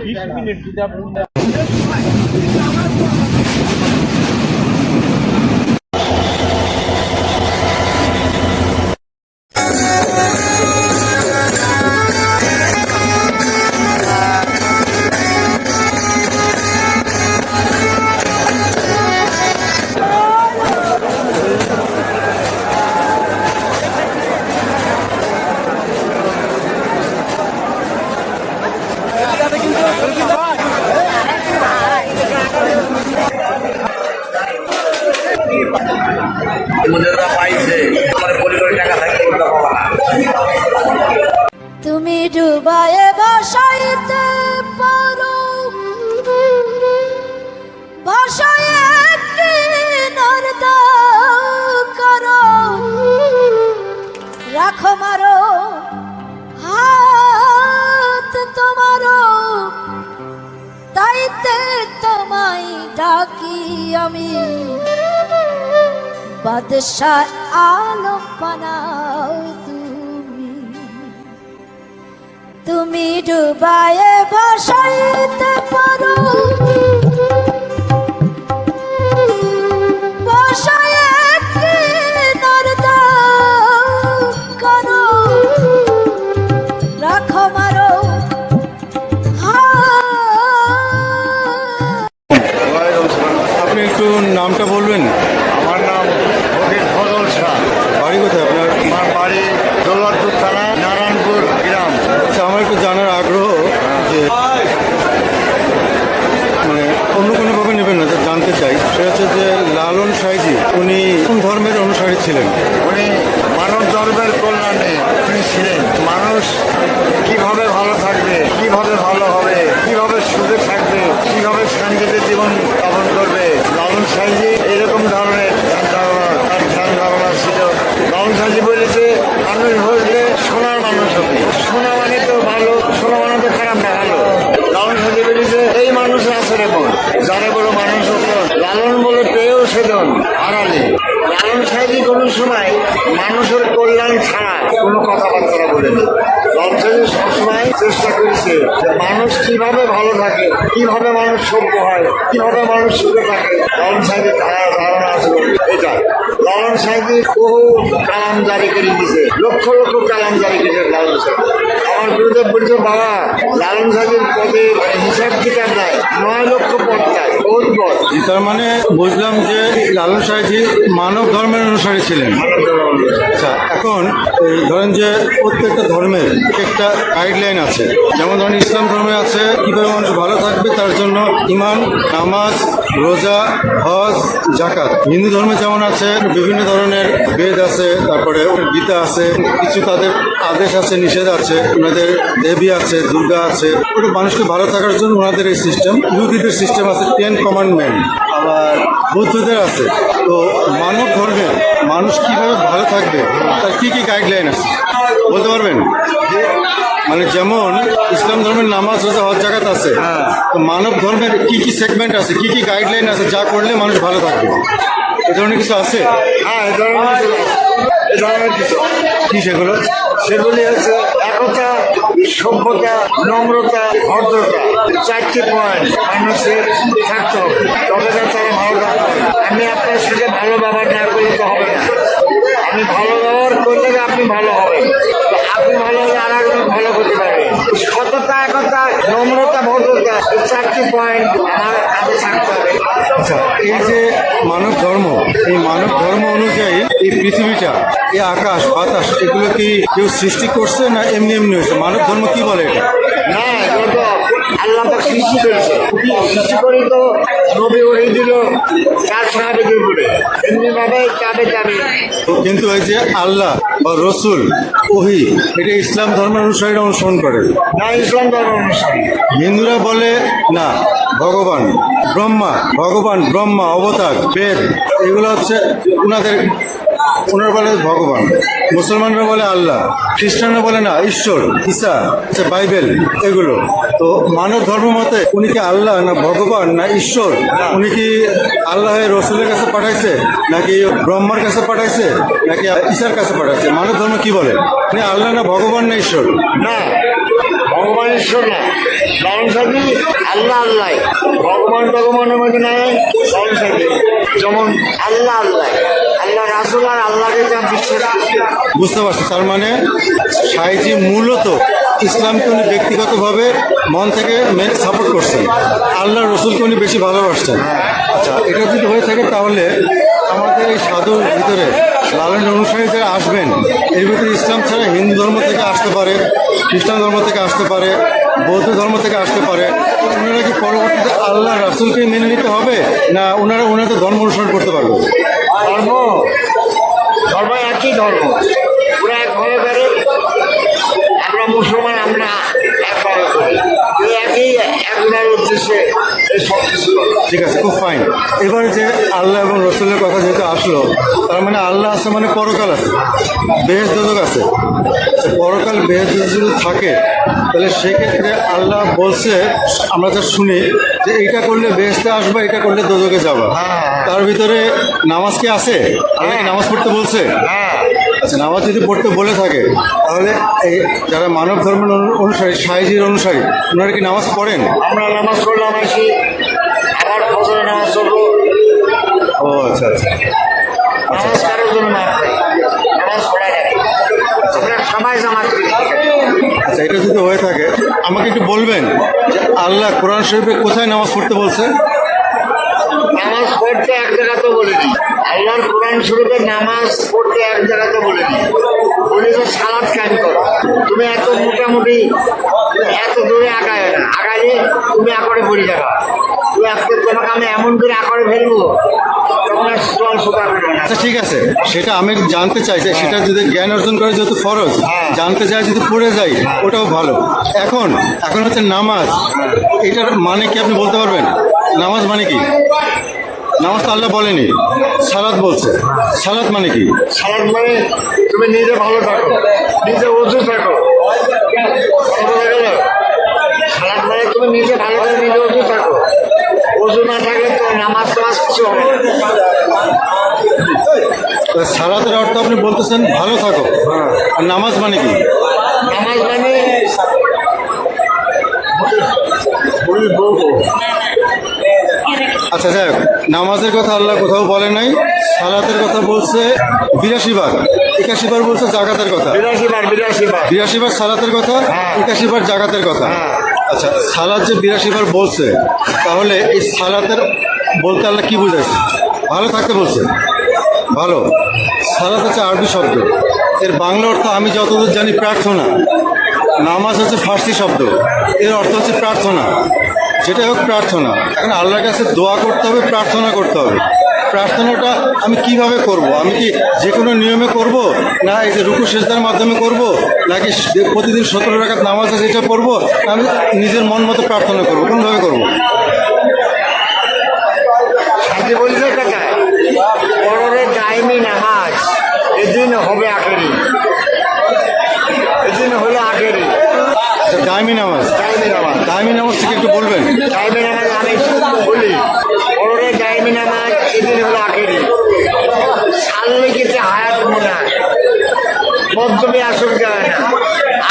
বিশ মিনিট যদি আপনি বাদশাহ আলো বানাও তুমি। তুমি ডুবায়ে বসাইতে লালন সবসময় চেষ্টা করেছে যে মানুষ কীভাবে ভালো থাকে, কীভাবে মানুষ সভ্য হয়, কীভাবে মানুষ সুখে থাকে। ধারা- ধারণা আছে। এটা সাহেব বহু কালাম জারি করে দিয়েছে। লক্ষ লক্ষ কালাম জারি লালন সাহেব। আমার বিরুদ্ধে বলছে বাবা লালন সাহেবের পদে হিসাব কিতাব নাই। নয় লক্ষ পদ চাই বহুত পদ। তার মানে বুঝলাম যে লালন সাইজি মানব ধর্মের অনুসারী ছিলেন। আচ্ছা এখন ধরেন যে প্রত্যেকটা ধর্মের একটা গাইডলাইন আছে। যেমন ধরেন ইসলাম ধর্মে আছে কীভাবে মানুষ থাকবে তার জন্য ইমান, নামাজ, রোজা, হজ জাকাত হিন্দু ধর্মে যেমন আছে, বিভিন্ন ধরনের বেদ আছে, তারপরে গীতা আছে, কিছু তাদের আদেশ আছে, নিষেধ আছে, ওনাদের দেবী আছে, দুর্গা আছে। ওটা মানুষকে ভালো থাকার জন্য ওনাদের এই সিস্টেম ইহুদিদের সিস্টেম আছে টেন কমান্ডমেন্ট আবার বৌদ্ধদের আছে। তো মানব ধর্মের মানুষ কীভাবে ভালো থাকবে, তার কি কি গাইডলাইন আছে? বলতে পারবেন? মানে যেমন ইসলাম ধর্মের নামাজ রোজা হজ জাকাত আছে তো মানব ধর্মের কি কি সেগমেন্ট আছে কি কি গাইডলাইন আছে যা করলে মানুষ ভালো থাকবে? এ ধরনের কিছু আছে? হ্যাঁ এ ধরনের কিছু কি সেগুলো? সেগুলি হচ্ছে একতা সভ্যতা নম্রতা ভদ্রতা চারটি পয়েন্ট মানুষের থাকতে হবে। তবে তারা ভালো থাকবে আমি আপনার সাথে ভালো ব্যবহার না করলে তো হবে না। আমি ভালো ব্যবহার করলে আপনি ভালো হবেন। আপনি ভালো হলে আর একজন ভালো হতে সততা একতা নম্রতা ভদ্রতা এই চারটি পয়েন্ট আমার কাছে থাকতে হবে। আচ্ছা এই যে মানব ধর্ম এই মানব ধর্ম অনুযায়ী এই পৃথিবীটা এই আকাশ বাতাস এগুলো কি কেউ সৃষ্টি করছে না এমনি এমনি হয়েছে? মানব ধর্ম কি বলে এটা? না আল্লাহ তো সৃষ্টি করেছে। সৃষ্টি করে তো নবী উড়িয়ে দিল চার সাহাবিদের উপরে। এমনি ভাবে চাবে চাবে কিন্তু এই যে আল্লাহ বা রসুল ওহি এটা ইসলাম ধর্মের অনুসারীরা অনুসরণ করে। না ইসলাম ধর্ম অনুষ্ঠান হিন্দুরা বলে না ভগবান ব্রহ্মা ভগবান ব্রহ্মা অবতার বেদ এগুলো হচ্ছে ওনাদের ওনারা বলে ভগবান। মুসলমানরা বলে আল্লাহ, খ্রিস্টানরা বলে না, ঈশ্বর, ঈসা বাইবেল, এগুলো। তো মানব ধর্ম মতে উনি কি আল্লাহ না ভগবান না ঈশ্বর? উনি কি আল্লাহ রসুলের কাছে পাঠাইছে, নাকি ব্রহ্মার কাছে পাঠাইছে, নাকি ঈশার কাছে পাঠাইছে? মানব ধর্ম কি বলে? উনি আল্লাহ না ভগবান না ঈশ্বর? না, ভগবান ঈশ্বর না। সাথী আল্লাহ আল্লাহ। ভগবান ভগবানের মধ্যে নাই সাথী যেমন আল্লাহ আল্লাহ। বুঝতে পারছি? তার মানে সাইজি মূলত ইসলামকে উনি ব্যক্তিগতভাবে মন থেকে মেন সাপোর্ট করছেন। আল্লাহ রসুলকে উনি বেশি ভালোবাসছেন। আচ্ছা এটা যদি হয়ে থাকে তাহলে আমাদের এই সাধুর ভিতরে লালনের অনুসারী যারা আসবেন, এর ভিতরে ইসলাম ছাড়া হিন্দু ধর্ম থেকে আসতে পারে, খ্রিস্টান ধর্ম থেকে আসতে পারে বৌদ্ধ ধর্ম থেকে আসতে পারে। ওনারা কি পরবর্তীতে আল্লাহ রাসুলকে মেনে নিতে হবে? না, ওনারা ওনাদের ধর্ম অনুসরণ করতে পারবে? ধর্ম? ধর্ম একই ধর্ম। ওরা এক করে আমরা মুসলমান, আমরা এক করি। এই একজনের উদ্দেশ্যে। ঠিক আছে খুব ফাইন এবারে যে আল্লাহ এবং রসুলের কথা যেহেতু আসলো তার মানে আল্লাহ আছে মানে পরকাল আছে বেহেস দোজক আছে পরকাল বেহেস যদি থাকে তাহলে সেক্ষেত্রে আল্লাহ বলছে আমরা যা শুনি যে এইটা করলে বেহেস্তে আসবে এটা করলে দোজকে যাবা। তার ভিতরে নামাজ কি আছে? আল্লাহ নামাজ পড়তে বলছে। হ্যাঁ নামাজ যদি পড়তে বলে থাকে তাহলে এই যারা মানব ধর্মের অনু- অনুসারী সাইজির অনুসারী ওনারা কি নামাজ পড়েন? আমরা নামাজ পড়লাম আসি আবার ফজরে নামাজ পড়ব। ও আচ্ছা আচ্ছা। নামাজ কারোর জন্য না। নামাজ পড়া যায়। আমরা সবাই জামাত আচ্ছা এটা যদি হয়ে থাকে আমাকে একটু বলবেন আল্লাহ কোরআন শরীফে কোথায় নামাজ পড়তে বলছে? নামাজ পড়তে এক জায়গাতে বলিনি। আল্লাহর কোরআন শুরুতে নামাজ পড়তে এক জায়গাতে বলিনি। বলি তো সালাদ কাজ করো। তুমি এত মোটামুটি এত দূরে আগায় না আগালে তুমি আকরে পড়ে যাবা। তুমি আজকে তোমাকে আমি এমন করে আকরে ফেলব আচ্ছা ঠিক আছে। সেটা আমি জানতে চাই সেটা যদি জ্ঞান অর্জন করে যেহেতু ফরজ হ্যাঁ। জানতে চাই যদি পড়ে যাই ওটাও ভালো। এখন এখন হচ্ছে নামাজ। এটার মানে কি আপনি বলতে পারবেন? নামাজ মানে কি? নামাজ তো আল্লাহ বলেনি। সালাদ বলছে। সালাদ মানে কি? সালাদ মানে তুমি নিজে ভালো থাকো নিজে ওজু থাকো। সালাদ মানে তুমি নিজে ভালো করে নিজে ওজু থাকো। ওজু না থাকলে তো নামাজ টামাজ কিছু হবে সালাতের অর্থ আপনি বলতেছেন ভালো থাকো। আর নামাজ মানে কি? নামাজ মানে আচ্ছা যাই নামাজের কথা আল্লাহ কোথাও বলে নাই সালাতের কথা বলছে বিরাশি বার একাশি বার বলছে জাগাতের কথা। বিরাশি বার সালাতের কথা হ্যাঁ। একাশি বার জাগাতের কথা। হ্যাঁ। আচ্ছা সালাদ যে বিরাশি বার বলছে তাহলে এই সালাতের বলতে আল্লাহ কি বুঝাইছে? ভালো থাকতে বলছে। ভালো। সালাত হচ্ছে আরবি শব্দ। এর বাংলা অর্থ আমি যতদূর জানি প্রার্থনা। নামাজ হচ্ছে ফার্সি শব্দ। এর অর্থ হচ্ছে প্রার্থনা। যেটা হোক প্রার্থনা। এখন আল্লাহর কাছে দোয়া করতে হবে প্রার্থনা করতে হবে। প্রার্থনাটা আমি কীভাবে করব? আমি কি যে কোনো নিয়মে করব? না এই যে রুকু সেজদার মাধ্যমে করব? নাকি প্রতিদিন সতেরো রাখাত নামাজ আছে এটা পড়ব আমি নিজের মন মতো প্রার্থনা করব। কোনভাবে করব? হবে আখেরি এদিন হলো আখেরি আচ্ছা দায়মি নামাজ। নামাজ থেকে একটু বলি গেছে হায়াত না,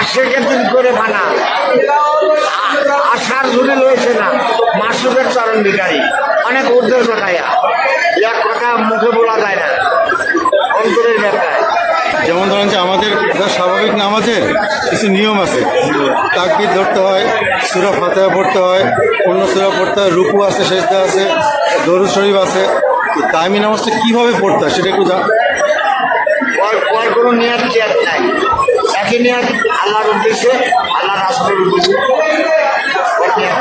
আশেকে দিন করে রয়েছে না মাসুকের চরণ বিকারী অনেক ঊর্ধ্বের কথা ইয়া ইয়া কথা মুখে বলা যায় না। যেমন ধরেন যে আমাদের যা স্বাভাবিক নামাজের কিছু নিয়ম আছে। তাকবির ধরতে হয় সুরা ফাতেহা পড়তে হয় অন্য সুরা পড়তে হয় রুকু আছে সেজদা আছে দরুদ শরীফ আছে। তো দায়মি নামাজটা কীভাবে পড়তে হয় সেটা একটু জান। ওর ওর কোনো নিয়াত চেয়ার নাই। একই নিয়াত আল্লাহর উদ্দেশ্যে আল্লাহ রাসুলের উদ্দেশ্যে। নেই।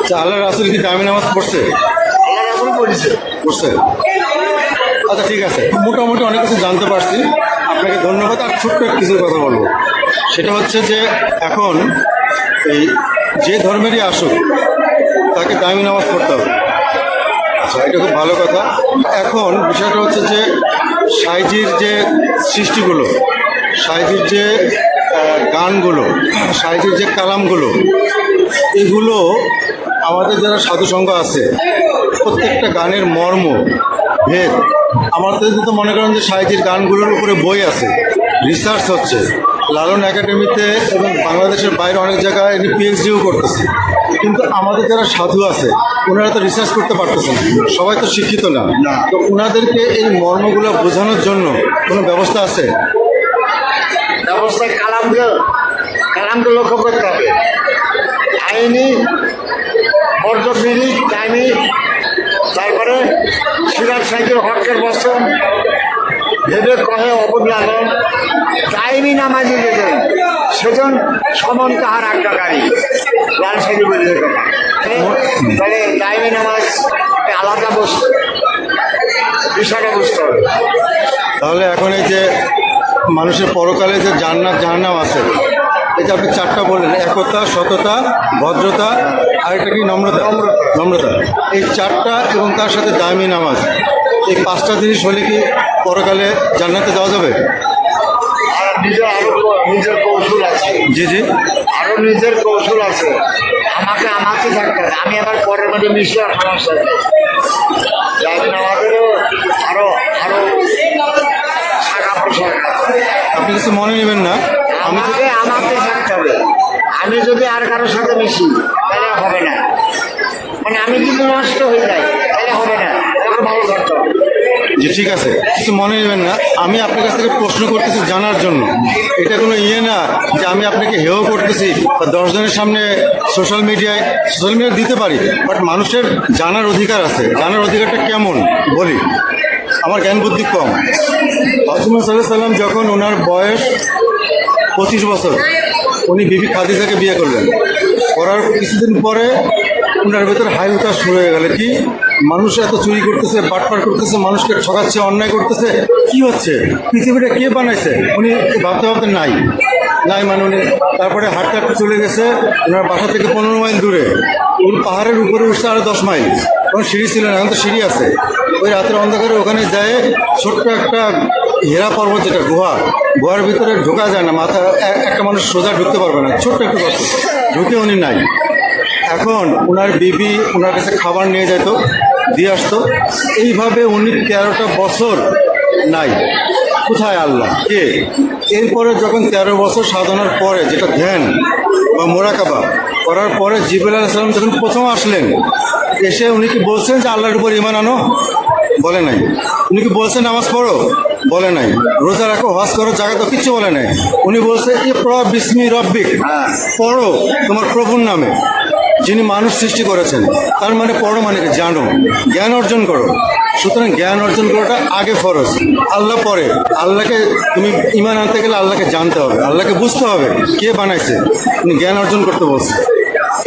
আচ্ছা আল্লাহ রাসুল কি দায়মি নামাজ পড়ছে? আল্লাহ রাসুল করেছে পড়ছে। আচ্ছা ঠিক আছে। মোটামুটি অনেক কিছু জানতে পারছি। আপনাকে ধন্যবাদ। আর ছোট্ট কিছু কথা বলব। সেটা হচ্ছে যে, এখন এই যে ধর্মেরই আসুক, তাকে দামি নামাজ পড়তে হবে। আচ্ছা এটা খুব ভালো কথা। এখন বিষয়টা হচ্ছে যে, সাইজির যে সৃষ্টিগুলো, সাইজির যে গানগুলো, সাইজির যে কালামগুলো, এগুলো আমাদের যারা সাধুসঙ্গ আছে, প্রত্যেকটা গানের মর্ম ভেদ আমাদের তো মনে করেন যে সাহিত্যের গানগুলোর উপরে বই আছে রিসার্চ হচ্ছে। লালন একাডেমিতে এবং বাংলাদেশের বাইরে অনেক জায়গায় ইনি পিএইচডিও করতেছে। কিন্তু আমাদের যারা সাধু আছে ওনারা তো রিসার্চ করতে পারতেছেন সবাই তো শিক্ষিত না। তো ওনাদেরকে এই মর্মগুলো বোঝানোর জন্য কোনো ব্যবস্থা আছে? ব্যবস্থায় কালামকে কালামকে লক্ষ্য করতে হবে। আইনি টাইমি তারপরে সিরাজ সাইকেল হকের বসন। ভেবে কহে অবুদ লালন টাইমি নামাজি দেবেন সেজন সমন তাহার আজ্ঞাকারী। লাল সাইকেল বলে তাহলে টাইমি নামাজ আলাদা বস্তু বিষয়টা বুঝতে হবে। তাহলে এখন এই যে মানুষের পরকালে যে জান্নাত জাহান্নাম আছে যে আপনি চারটা বললেন একতা সততা ভদ্রতা আর একটা কি নম্রতা? নম্রতা। এই চারটা এবং তার সাথে দামি নামাজ এই পাঁচটা জিনিস হলে কি পরকালে জান্নাতে যাওয়া যাবে? আর নিজের আরও নিজের কৌশল আছে। জি জি। আরও নিজের কৌশল আছে। আমাকে আমাকে থাকতে হবে। আমি আবার পরের মধ্যে মিশে যাদের আমাদেরও আরও আরও। আপনি কিছু মনে নেবেন না? আমাকে আমাকে থাকতে হবে আমি যদি আর কারোর সাথে মিশি তাহলে হবে না। মানে আমি যদি নষ্ট হয়ে যাই তাহলে হবে না। আমাকে ভালো হবে। জি ঠিক আছে। কিছু মনে নেবেন না। আমি আপনার কাছ থেকে প্রশ্ন করতেছি জানার জন্য। এটা কোনো ইয়ে না যে আমি আপনাকে হেও করতেছি বা দশজনের সামনে সোশ্যাল মিডিয়ায় সোশ্যাল মিডিয়া দিতে পারি বাট মানুষের জানার অধিকার আছে। জানার অধিকারটা কেমন? বলি। আমার জ্ঞান বুদ্ধি কম। সাল্লাহ সাল্লাম যখন ওনার বয়স পঁচিশ বছর। উনি বিবি খাদিজাকে বিয়ে করলেন। করার কিছুদিন পরে ওনার ভেতরে হাই উতাস শুরু হয়ে গেল। কি? মানুষ এত চুরি করতেছে, বাটপার করতেছে, মানুষকে ঠকাচ্ছে, অন্যায় করতেছে। কি হচ্ছে? পৃথিবীটা কে বানাইছে? উনি ভাবতে ভাবতে নাই। নাই মানে উনি তারপরে হাঁটতে হাঁটতে চলে গেছে ওনার বাসা থেকে পনেরো মাইল দূরে। উনি পাহাড়ের উপরে উঠছে আরও দশ মাইল। তখন সিঁড়ি ছিল না, এখন তো সিঁড়ি আছে। ওই রাতের অন্ধকারে ওখানে যায় ছোট্ট একটা হেরা পর্বত যেটা গুহা, গুহার ভিতরে ঢোকা যায় না, মাথা একটা মানুষ সোজা ঢুকতে পারবে না, ছোট্ট একটু কথা ঢুকে উনি নাই। এখন ওনার বিবি ওনার কাছে খাবার নিয়ে যেত দিয়ে আসতো। এইভাবে উনি তেরোটা বছর নাই। কোথায় আল্লাহ? কে? এরপরে যখন তেরো বছর সাধনার পরে যেটা ধ্যান বা মোরাকাবা করার পরে জিবুল আলাইসালাম যখন প্রথম আসলেন, এসে উনি কি বলছেন যে আল্লাহর উপর ইমান আনো? বলে নাই। উনি কি বলছেন নামাজ পড়ো? বলে নাই। রোজা রাখো, হজ করো জায়গা তো কিচ্ছু বলে নাই। উনি বলছে এ প্র বিস্মি রব্বিক। পড়ো তোমার প্রভুর নামে। যিনি মানুষ সৃষ্টি করেছেন, তার মানে পড়ো মানে? জানো। জ্ঞান অর্জন করো। সুতরাং জ্ঞান অর্জন করাটা আগে ফরজ। আল্লাহ পরে আল্লাহকে তুমি ইমান আনতে গেলে আল্লাহকে জানতে হবে। আল্লাহকে বুঝতে হবে কে বানাইছে। তুমি জ্ঞান অর্জন করতে বলছে।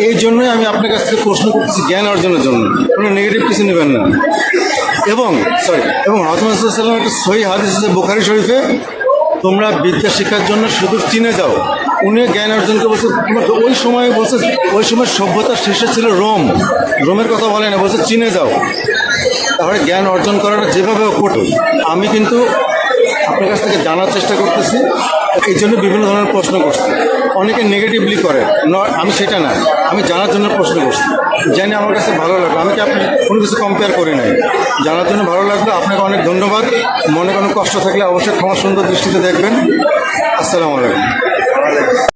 এই জন্যই আমি আপনার কাছ থেকে প্রশ্ন করতেছি জ্ঞান অর্জনের জন্য। কোনো নেগেটিভ কিছু নেবেন না। এবং সরি এবং হজরত একটা সহি হাদিস আছে বোখারি শরীফে, তোমরা বিদ্যা শিক্ষার জন্য শুধু চীনে যাও। উনি জ্ঞান অর্জন করে বলছে ওই সময় বলছে, ওই সময় সভ্যতার শেষে ছিল রোম। রোমের কথা বলে না, বলছে চীনে যাও। তাহলে জ্ঞান অর্জন করাটা যেভাবে করো আমি কিন্তু আপনার কাছ থেকে জানার চেষ্টা করতেছি। এই জন্য বিভিন্ন ধরনের প্রশ্ন করছি। অনেকে নেগেটিভলি করে। আমি সেটা না। আমি জানার জন্য প্রশ্ন করছি। জানি আমার কাছে ভালো লাগল। আমি কি আপনি কোনো কিছু কম্পেয়ার করি নাই? জানার জন্য ভালো লাগল। আপনাকে অনেক ধন্যবাদ। মনে কোনো কষ্ট থাকলে অবশ্যই ক্ষমা সুন্দর দৃষ্টিতে দেখবেন। আসসালামু আলাইকুম।